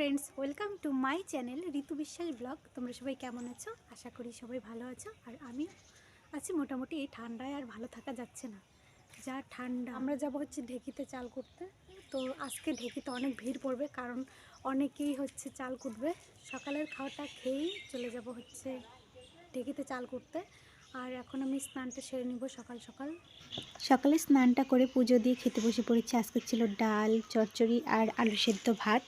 Welcome to my channel Ritu Biswas blog তোমরা সবাই কেমন আছো? আশা করি সবাই ভালো আছো। আর আমি আছি মোটামুটি এই ঠান্ডায়, আর ভালো থাকা যাচ্ছে না। যা ঠান্ডা। আমরা যাব হচ্ছে ঢেকিতে চাল করতে তো আজকে ঢেকিতে অনেক ভিড় পড়বে, কারণ অনেকেই হচ্ছে চাল কুটবে। সকালের খাওয়াটা খেয়েই চলে যাব হচ্ছে ঢেকিতে চাল করতে আর এখন আমি স্নানটা সেরে নিব সকাল সকাল। সকালে স্নানটা করে পুজো দিয়ে খেতে বসে পড়েছি। আজকে ছিল ডাল, চচ্চড়ি আর আলু সেদ্ধ ভাত।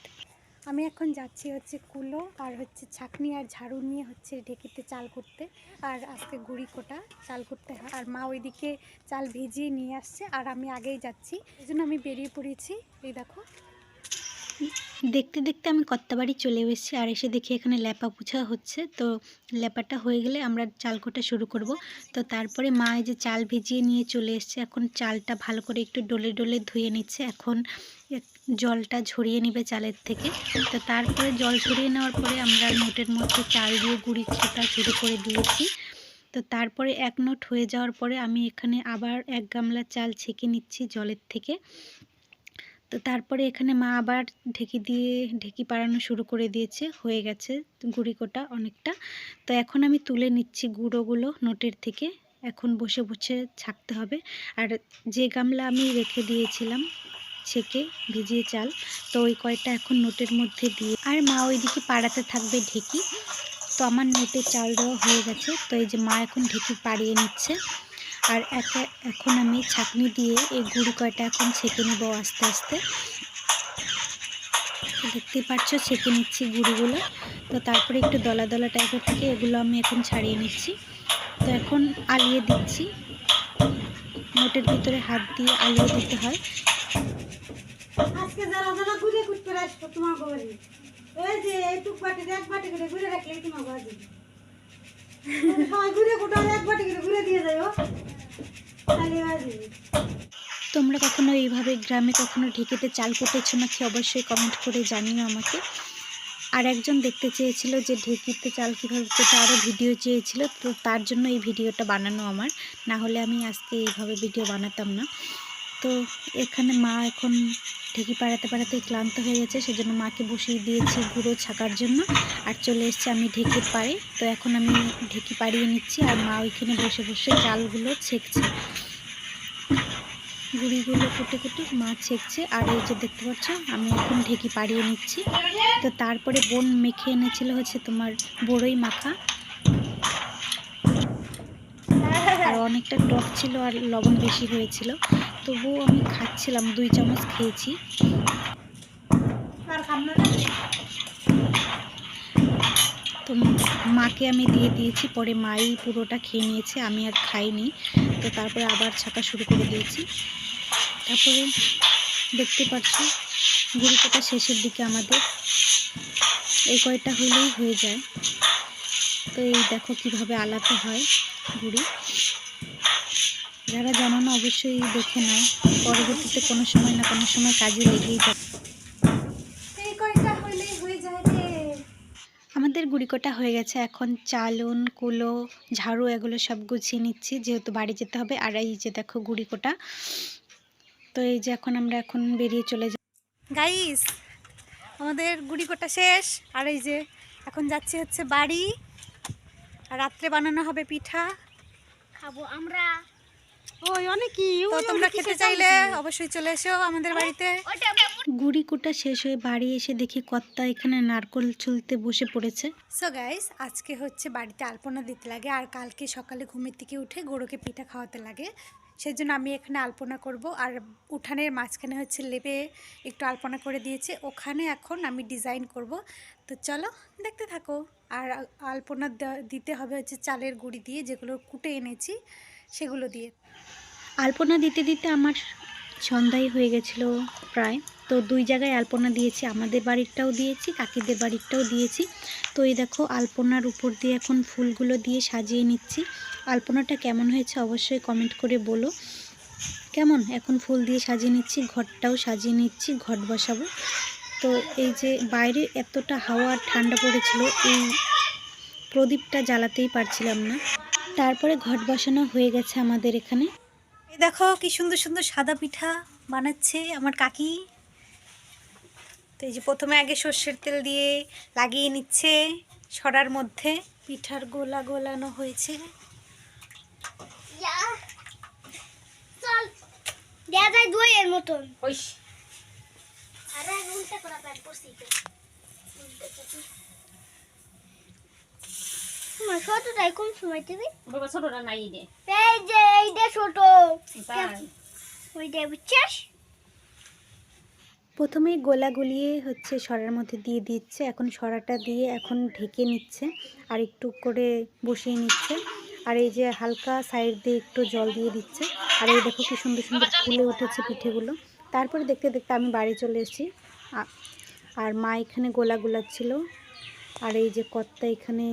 আমি এখন যাচ্ছি হচ্ছে কুলো আর হচ্ছে ছাকনি আর ঝাড়ু নিয়ে হচ্ছে ঢেকিতে চাল করতে। আর আজকে গুড়ি কোটা চাল করতে হয়। আর মা ওইদিকে চাল ভিজিয়ে নিয়ে আসছে। আর আমি আগেই যাচ্ছি। এই জন্য আমি বেরিয়ে পড়েছি। এই দেখো। দেখতে দেখতে আমি কত্তাবাড়ি চলে এসেছি আর এসে দেখি এখানে ল্যাপা পুছা হচ্ছে। তো ল্যাপাটা হয়ে গেলে আমরা চাল কোটা শুরু করব। তো তারপরে মা এই যে চাল ভিজিয়ে নিয়ে চলে এসছে। এখন চালটা ভালো করে একটু ডলে ডলে ধুয়ে নিচ্ছে। এখন জলটা ঝরিয়ে নিবে চালের থেকে। তো তারপরে জল ঝরিয়ে নেওয়ার পরে আমরা নোটের মধ্যে চাল দিয়ে গুঁড়ি ছোটা শুরু করে দিয়েছি। তো তারপরে এক নোট হয়ে যাওয়ার পরে আমি এখানে আবার এক গামলা চাল ছেঁকে নিচ্ছি জলের থেকে। তো তারপরে এখানে মা আবার ঢেকি দিয়ে, ঢেকি পাড়ানো শুরু করে দিয়েছে। হয়ে গেছে গুঁড়ি কোটা অনেকটা। তো এখন আমি তুলে নিচ্ছি গুঁড়োগুলো নোটের থেকে। এখন বসে বসে ছাকতে হবে। আর যে গামলা আমি রেখে দিয়েছিলাম ছেঁকে ভিজিয়ে চাল, তো ওই কয়টা এখন নোটের মধ্যে দিয়ে আর মা ওইদিকে পাড়াতে থাকবে ঢেকি। তো আমার নোটে চাল দেওয়া হয়ে গেছে। তো এই যে মা এখন ঢেকি পাড়িয়ে নিচ্ছে। আর একে, এখন আমি ছাঁকনি দিয়ে এই গুঁড়ি কয়টা এখন ছেঁকে নেব আস্তে আস্তে। দেখতে পাচ্ছ ছেঁকে নিচ্ছি গুঁড়িগুলো। তো তারপরে একটু দলা দলা টাইপের থেকে এগুলো আমি এখন ছাড়িয়ে নিচ্ছি। তো এখন আলিয়ে দিচ্ছি। মোটের ভিতরে হাত দিয়ে আলিয়ে দিতে হয়। আজকে ঘুরে ঘুরতে আসব তোমার বাড়ি ওই যে এইটুক বাটি এক বাটি করে ঘুরে রাখলে তোমার সবাই তোমরা কখনো এইভাবে গ্রামে কখনো ঢেকেতে চাল কুটেছো নাকি? অবশ্যই কমেন্ট করে জানিও আমাকে। আর একজন দেখতে চেয়েছিল যে ঢেকিতে চাল কীভাবে কোটে আরও ভিডিও চেয়েছিল, তো তার জন্য এই ভিডিওটা বানানো আমার। না হলে আমি আজকে এইভাবে ভিডিও বানাতাম না। তো এখানে মা এখন ঢেকি পাড়াতে পাড়াতে ক্লান্ত হয়ে গেছে, সেজন্য মাকে বসিয়ে দিয়েছি গুঁড়ো ছাকার জন্য। আর চলে এসেছে আমি ঢেকির পাড়ে। তো এখন আমি ঢেকি পাড়িয়ে নিচ্ছি আর মা ওইখানে বসে বসে চালগুলো ছেঁকছে। গুঁড়িগুলো কুটে কুটে মা ছেঁকছে। আর এই যে দেখতে পাচ্ছ, আমি এখন ঢেকি পাড়িয়ে নিচ্ছি। তো তারপরে বোন মেখে এনেছিল হচ্ছে তোমার বড়ই মাখা। আর অনেকটা টক ছিল আর লবণ বেশি হয়েছিল। তবুও আমি খাচ্ছিলাম দুই চামচ খেয়েছি। তো মাকে আমি দিয়ে দিয়েছি পরে মাই পুরোটা খেয়ে নিয়েছে আমি আর খাইনি। তো তারপরে আবার ছাকা শুরু করে দিয়েছি। তারপরে দেখতে পাচ্ছ গুড়ি কাটা শেষের দিকে আমাদের। এই কয়টা হলেই হয়ে যায়। তো এই দেখো কীভাবে আলাদা হয় গুড়ি। যারা জানো না অবশ্যই দেখে নাও। পরবর্তীতে কোনো সময় না কোনো সময় কাজে লেগেই রে। আমাদের গুড়িকোটা হয়ে গেছে। এখন চালুন কুলো ঝাড়ু এগুলো সব গুছিয়ে নিচ্ছি। যেহেতু বাড়ি যেতে হবে আর এই যে দেখো গুড়িকোটা। তো এই যে এখন আমরা এখন বেরিয়ে চলে যাব। গাইস আমাদের গুড়িকোটা শেষ। আর এই যে এখন যাচ্ছি হচ্ছে বাড়ি। আর রাত্রে বানানো হবে পিঠা। খাব আমরা। ওই অনেকই তো তোমরা খেতে চাইলে অবশ্যই। চলে এসো আমাদের বাড়িতে। গুড়ি কুটা শেষ হয়ে বাড়ি এসে দেখি কর্তা এখানে নারকল ছুলতে বসে পড়েছে। সো গাইস আজকে হচ্ছে বাড়িতে আলপনা দিতে লাগে আর কালকে সকালে ঘুমের থেকে উঠে গরুকে পিঠা খাওয়াতে লাগে। সেজন্য আমি এখানে আলপনা করব আর উঠানের মাঝখানে হচ্ছে লেপে একটু আলপনা করে দিয়েছে। ওখানে এখন আমি ডিজাইন করব। তো চলো দেখতে থাকো। আর আলপনা দেওয়া- দিতে হবে হচ্ছে চালের গুঁড়ি দিয়ে যেগুলো কুটে এনেছি। সেগুলো দিয়ে। আলপনা দিতে দিতে আমার সন্ধ্যায় হয়ে গেছিল প্রায়। তো দুই জায়গায় আলপনা দিয়েছি, আমাদের বাড়িরটাও দিয়েছি, কাকিদের বাড়িরটাও দিয়েছি। তো এই দেখো, আলপনার উপর দিয়ে এখন ফুলগুলো দিয়ে সাজিয়ে নিচ্ছি। আলপনাটা কেমন হয়েছে অবশ্যই কমেন্ট করে বলো। কেমন? এখন ফুল দিয়ে সাজিয়ে নিচ্ছি, ঘরটাও সাজিয়ে নিচ্ছি ঘট বসাবো। তো এই যে বাইরে এতটা হাওয়া ঠান্ডা পড়েছিল, এই প্রদীপটা জ্বালাতেই পারছিলাম না। তারপরে ঘট বসানো হয়ে গেছে আমাদের এখানে। এই দেখো কি সুন্দর সুন্দর সাদা পিঠা বানাচ্ছে আমার কাকি। তো এই যে প্রথমে আগে সর্ষের তেল দিয়ে লাগিয়ে নিচ্ছে সরার মধ্যে। পিঠার গোলা গোলানো হয়েছে। চল দেয়া যায় দইয়ের মতন। ওইস আরে উল্টা করা প্যান্ট পরছি তোমার ছোটটাই কম সময় দিবি বাবা ছোটটা নাই রে। এই যে এইটা ছোট। তাই। ওইটা বুঝছিস? প্রথমে গোলা গলিয়ে হচ্ছে সরার মধ্যে দিয়ে দিচ্ছে এখন সরাটা দিয়ে এখন ঢেকে নিচ্ছে আর একটু করে বসিয়ে নিচ্ছে আর এই যে হালকা সাইড দিয়ে একটু জল দিয়ে দিচ্ছে আর এই দেখো কি সুন্দর সুন্দর ফুলে উঠেছে পিঠেগুলো। তারপরে দেখতে দেখতে আমি বাড়ি চলে এসেছি আর মা এখানে গোলা গোলাচ্ছিল আর এই যে কর্তা এখানে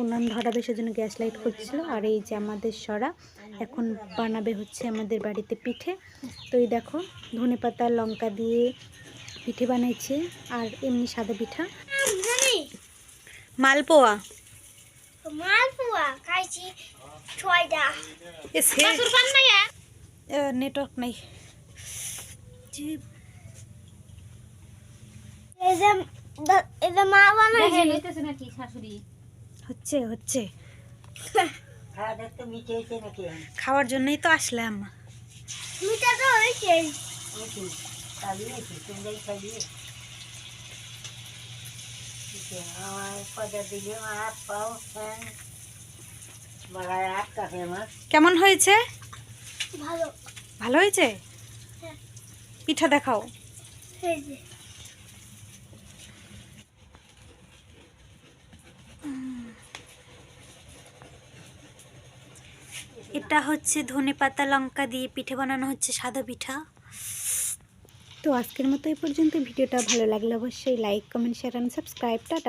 উনান ধরাবে সেজন্য গ্যাস লাইট করছিল আর এই যে আমাদের সরা এখন বানাবে হচ্ছে আমাদের বাড়িতে পিঠে। তো এই দেখো ধনে পাতা লঙ্কা দিয়ে পিঠে বানাইছে আর এমনি সাদা পিঠা। মালপোয়া। মালপোয়া খাইছি ছয়টা। শাশুর পান নাই নেটওয়ার্ক নাই। এই যে মা বানাইছে। নাকি শাশুড়ি? হচ্ছে হচ্ছে। খাওয়ার জন্যই তো আসলাম। মিঠা তো কেমন হয়েছে? ভালো। ভালো হয়েছে? হ্যাঁ। পিঠা দেখাও। এটা হচ্ছে ধনে পাতা, লঙ্কা দিয়ে পিঠে বানানো হচ্ছে সাদা পিঠা। তো আজকের মতো এই পর্যন্ত। ভিডিওটা ভালো লাগলে অবশ্যই like comment share and subscribe tata.